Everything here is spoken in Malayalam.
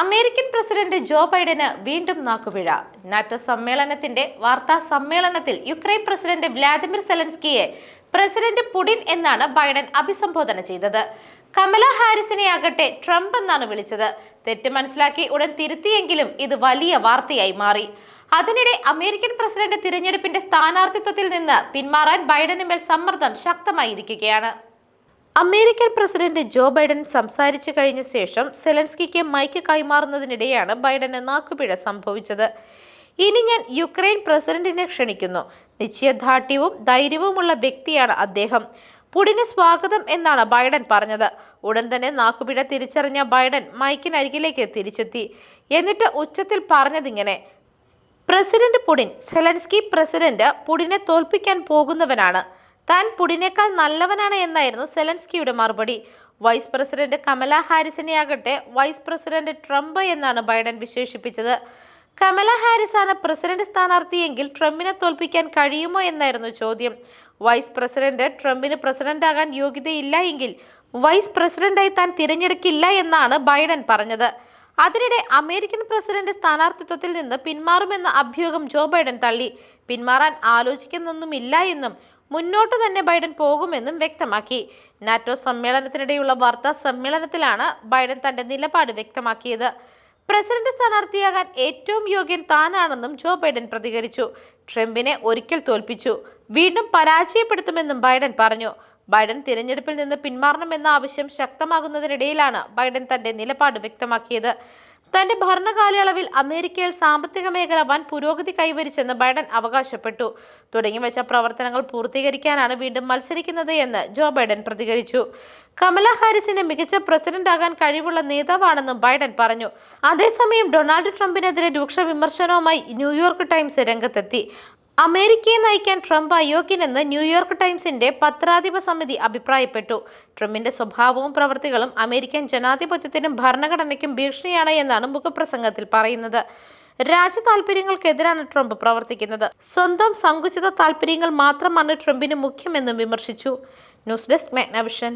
അമേരിക്കൻ പ്രസിഡന്റ് ജോ ബൈഡന് വീണ്ടും നാക്കുപിഴ. നാറ്റോ സമ്മേളനത്തിന്റെ വാർത്താ സമ്മേളനത്തിൽ യുക്രൈൻ പ്രസിഡന്റ് വ്ലാദിമിർ സെലൻസ്കിയെ പ്രസിഡന്റ് പുടിൻ എന്നാണ് ബൈഡൻ അഭിസംബോധന ചെയ്തത്. കമല ഹാരിസിനെ ആകട്ടെ ട്രംപ് എന്നാണ് വിളിച്ചത്. തെറ്റ് മനസ്സിലാക്കി ഉടൻ തിരുത്തിയെങ്കിലും ഇത് വലിയ വാർത്തയായി മാറി. അതിനിടെ അമേരിക്കൻ പ്രസിഡന്റ് തിരഞ്ഞെടുപ്പിന്റെ സ്ഥാനാർത്ഥിത്വത്തിൽ നിന്ന് പിന്മാറാൻ ബൈഡന് മേൽ സമ്മർദ്ദം ശക്തമായിരിക്കുകയാണ്. അമേരിക്കൻ പ്രസിഡന്റ് ജോ ബൈഡൻ സംസാരിച്ചു കഴിഞ്ഞ ശേഷം സെലൻസ്കിക്ക് മൈക്ക് കൈമാറുന്നതിനിടെയാണ് ബൈഡന് നാക്കുപിഴ സംഭവിച്ചത്. ഇനി ഞാൻ യുക്രൈൻ പ്രസിഡന്റിനെ ക്ഷണിക്കുന്നു. നിശ്ചയദാർഢ്യവും ധൈര്യവുമുള്ള വ്യക്തിയാണ് അദ്ദേഹം. പുടിന് സ്വാഗതം എന്നാണ് ബൈഡൻ പറഞ്ഞത്. ഉടൻ തന്നെ നാക്കുപിഴ തിരിച്ചറിഞ്ഞ ബൈഡൻ മൈക്കിനരികിലേക്ക് തിരിച്ചെത്തി. എന്നിട്ട് ഉച്ചത്തിൽ പറഞ്ഞതിങ്ങനെ പ്രസിഡന്റ് പുടിൻ സെലൻസ്കി പ്രസിഡന്റ് പുടിനെ തോൽപ്പിക്കാൻ പോകുന്നവനാണ്. താൻ പുടിനേക്കാൾ നല്ലവനാണ് എന്നായിരുന്നു സെലൻസ്കിയുടെ മറുപടി. വൈസ് പ്രസിഡന്റ് കമല ഹാരിസിനെ ആകട്ടെ വൈസ് പ്രസിഡന്റ് ട്രംപ് എന്നാണ് ബൈഡൻ വിശേഷിപ്പിച്ചത്. കമല ഹാരിസ് ആണ് പ്രസിഡന്റ് സ്ഥാനാർത്ഥിയെങ്കിൽ ട്രംപിനെ തോൽപ്പിക്കാൻ കഴിയുമോ എന്നായിരുന്നു ചോദ്യം. വൈസ് പ്രസിഡന്റ് ട്രംപിന് പ്രസിഡന്റ് ആകാൻ യോഗ്യതയില്ല എങ്കിൽ വൈസ് പ്രസിഡന്റായി താൻ തിരഞ്ഞെടുക്കില്ല എന്നാണ് ബൈഡൻ പറഞ്ഞത്. അതിനിടെ അമേരിക്കൻ പ്രസിഡന്റ് സ്ഥാനാർത്ഥിത്വത്തിൽ നിന്ന് പിന്മാറുമെന്ന അഭ്യൂഹം ജോ ബൈഡൻ തള്ളി. പിന്മാറാൻ ആലോചിക്കുന്നൊന്നുമില്ല എന്നും മുന്നോട്ട് തന്നെ ബൈഡൻ പോകുമെന്നും വ്യക്തമാക്കി. നാറ്റോ സമ്മേളനത്തിനിടെയുള്ള വാർത്താ സമ്മേളനത്തിലാണ് ബൈഡൻ തന്റെ നിലപാട് വ്യക്തമാക്കിയത്. പ്രസിഡന്റ് സ്ഥാനാർത്ഥിയാകാൻ ഏറ്റവും യോഗ്യൻ താനാണെന്നും ജോ ബൈഡൻ പ്രതികരിച്ചു. ട്രംപിനെ ഒരിക്കൽ തോൽപ്പിച്ചു. വീണ്ടും പരാജയപ്പെടുത്തുമെന്നും ബൈഡൻ പറഞ്ഞു. ബൈഡൻ തിരഞ്ഞെടുപ്പിൽ നിന്ന് പിന്മാറണമെന്ന ആവശ്യം ശക്തമാകുന്നതിനിടയിലാണ് ബൈഡൻ തന്റെ നിലപാട് വ്യക്തമാക്കിയത്. തന്റെ ഭരണകാലയളവിൽ അമേരിക്കയിൽ സാമ്പത്തിക മേഖല വൻ പുരോഗതി കൈവരിച്ചെന്ന് ബൈഡൻ അവകാശപ്പെട്ടു. തുടങ്ങി വെച്ച പ്രവർത്തനങ്ങൾ പൂർത്തീകരിക്കാനാണ് വീണ്ടും മത്സരിക്കുന്നത് എന്ന് ജോ ബൈഡൻ പ്രതികരിച്ചു. കമല ഹാരിസിന് മികച്ച പ്രസിഡന്റ് ആകാൻ കഴിവുള്ള നേതാവാണെന്നും ബൈഡൻ പറഞ്ഞു. അതേസമയം ഡൊണാൾഡ് ട്രംപിനെതിരെ രൂക്ഷ വിമർശനവുമായി ന്യൂയോർക്ക് ടൈംസ് രംഗത്തെത്തി. അമേരിക്കയെ നയിക്കാൻ ട്രംപ് അയോഗ്യനെന്ന് ന്യൂയോർക്ക് ടൈംസിന്റെ പത്രാധിപ സമിതി അഭിപ്രായപ്പെട്ടു. ട്രംപിന്റെ സ്വഭാവവും പ്രവൃത്തികളും അമേരിക്കൻ ജനാധിപത്യത്തിനും ഭരണഘടനയ്ക്കും ഭീഷണിയാണ് എന്നാണ് മുഖപ്രസംഗത്തിൽ പറയുന്നത്. രാജ്യ താല്പര്യങ്ങൾക്കെതിരാണ് ട്രംപ് പ്രവർത്തിക്കുന്നത്. സ്വന്തം സങ്കുചിത താല്പര്യങ്ങൾ മാത്രമാണ് ട്രംപിന് മുഖ്യമെന്നും വിമർശിച്ചു. News desk Magnavision